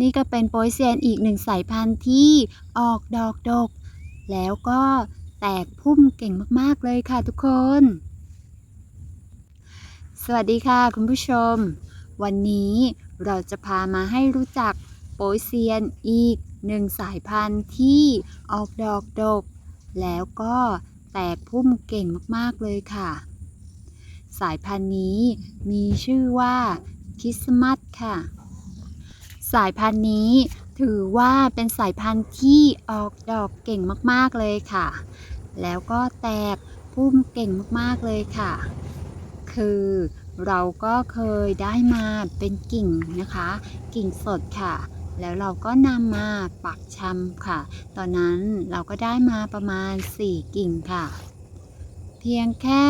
นี่ก็เป็นโปยเซียนอีกหนึ่งสายพันธุ์ที่ออกดอกดก แล้วก็แตกพุ่มเก่งมากๆเลยค่ะทุกคน สวัสดีค่ะคุณผู้ชม วันนี้เราจะพามาให้รู้จักโปยเซียนอีกหนึ่งสายพันธุ์ที่ออกดอกดก แล้วก็แตกพุ่มเก่งมากๆเลยค่ะ สายพันธุ์นี้มีชื่อว่าคิสมาสค่ะ สายพันธุ์นี้ถือว่าเป็นสายพันธุ์ที่ออกดอกเก่งมากๆเลยค่ะ แล้วก็แตกพุ่มเก่งมากๆเลยค่ะ คือเราก็เคยได้มาเป็นกิ่งนะคะ กิ่งสดค่ะ แล้วเราก็นำมาปักชำค่ะ ตอนนั้นเราก็ได้มาประมาณ 4 กิ่งค่ะ เพียงแค่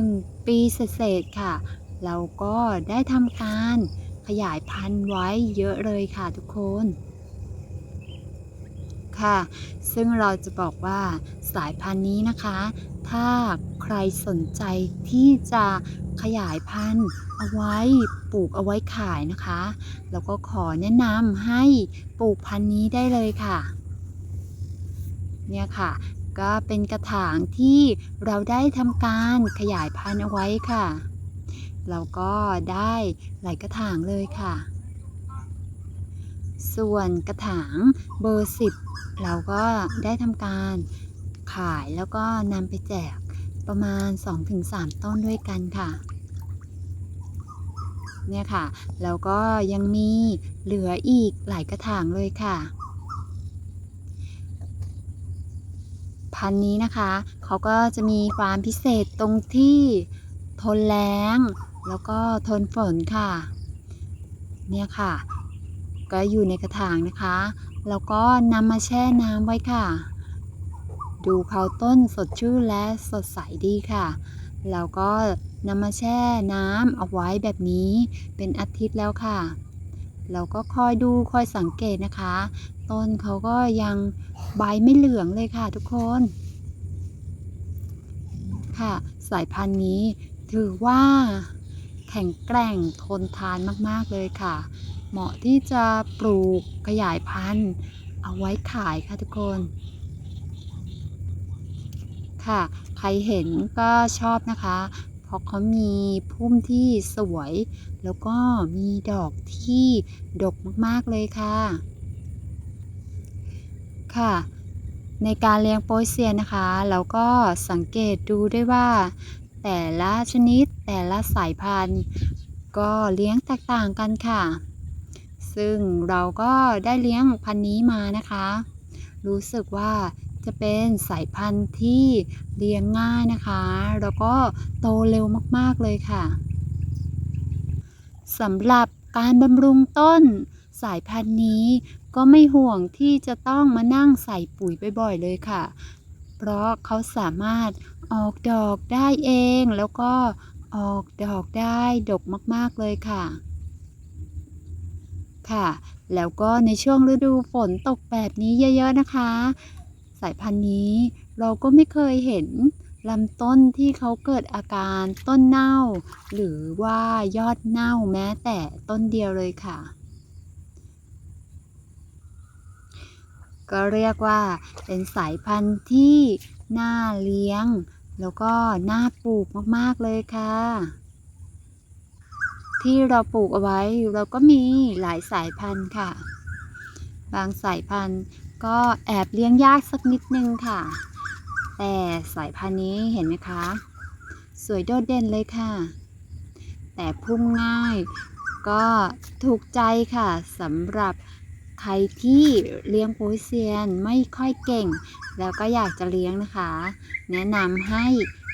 1 ปีเศษค่ะ เราก็ได้ทำการ ขยายพันธุ์ไว้เยอะเลยค่ะทุกคน ค่ะ ซึ่งเราจะบอกว่าสายพันธุ์นี้นะคะ ถ้าใครสนใจที่จะขยายพันธุ์เอาไว้ปลูกเอาไว้ขายนะคะ แล้วก็ขอแนะนำให้ปลูกพันธุ์นี้ได้เลยค่ะ เนี่ยค่ะ ก็เป็นกระถางที่เราได้ทำการขยายพันธุ์เอาไว้ค่ะ เราก็ได้หลายกระถางเลยค่ะ ส่วนกระถางเบอร์ 10 เราก็ได้ทำการขายแล้วก็นำไปแจกประมาณ 2-3 ต้นด้วยกันค่ะ เนี่ยค่ะ แล้วก็ยังมีเหลืออีกหลายกระถางเลยค่ะ พันนี้นะคะ เขาก็จะมีความพิเศษตรงที่ทนแล้ง แล้วก็ทนฝนค่ะ เนี่ยค่ะ ก็อยู่ในกระถางนะคะ แล้วก็นำมาแช่น้ำไว้ค่ะ ดูเขาต้นสดชื่นและสดใสดีค่ะ แล้วก็นำมาแช่น้ำเอาไว้แบบนี้เป็นอาทิตย์แล้วค่ะ เราก็คอยดูคอยสังเกตนะคะ ต้นเขาก็ยังใบไม่เหลืองเลยค่ะทุกคน ค่ะ สายพันธุ์นี้ถือว่า แข็งแกร่งทนทานมากๆเลยค่ะ เหมาะที่จะปลูกขยายพันธุ์ เอาไว้ขายค่ะทุกคน ค่ะ ใครเห็นก็ชอบนะคะ เพราะเขามีพุ่มที่สวย แล้วก็มีดอกที่ดกมากๆเลยค่ะ ค่ะในการเลี้ยงโปยเซียนนะคะ เราก็สังเกตดูได้ว่า แต่ละชนิดแต่ละสายพันธุ์ ก็เลี้ยงแตกต่างกันค่ะ ซึ่งเราก็ได้เลี้ยงพันธุ์นี้มานะคะ รู้สึกว่าจะเป็นสายพันธุ์ที่เลี้ยงง่ายนะคะ แล้วก็โตเร็วมากๆเลยค่ะสำหรับการบำรุงต้น สายพันธุ์นี้ก็ไม่ห่วงที่จะต้องมานั่งใส่ปุ๋ยบ่อยๆเลยค่ะ เพราะเขาสามารถ ออกดอกได้เองแล้วก็ออกดอกได้ดกมาก ๆ เลยค่ะ ค่ะ แล้วก็ในช่วงฤดูฝนตกแบบนี้เยอะ ๆ นะคะ สายพันธุ์นี้เราก็ไม่เคยเห็นลำต้นที่เขาเกิดอาการต้นเน่า หรือว่ายอดเน่าแม้แต่ต้นเดียวเลยค่ะ ก็เรียกว่าเป็นสายพันธุ์ที่น่าเลี้ยง แล้วก็น่าปลูกมากๆเลยค่ะ ที่เราปลูกเอาไว้เราก็มีหลายสายพันธุ์ค่ะ บางสายพันธุ์ก็แอบเลี้ยงยากสักนิดนึงค่ะ แต่สายพันธุ์นี้เห็นไหมคะ สวยโดดเด่นเลยค่ะ แต่พุ่มง่ายก็ถูกใจค่ะสำหรับ ใครที่เลี้ยงโปยเซียนไม่ค่อยเก่ง แล้วก็อยากจะเลี้ยงนะคะ แนะนำให้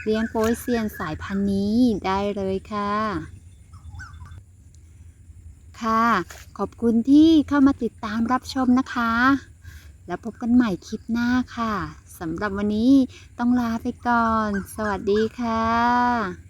เลี้ยงโปยเซียนสายพันธุ์นี้ได้เลยค่ะค่ะ ขอบคุณที่เข้ามาติดตามรับชมนะคะ แล้วพบกันใหม่คลิปหน้าค่ะสำหรับวันนี้ต้องลาไปก่อน สวัสดีค่ะ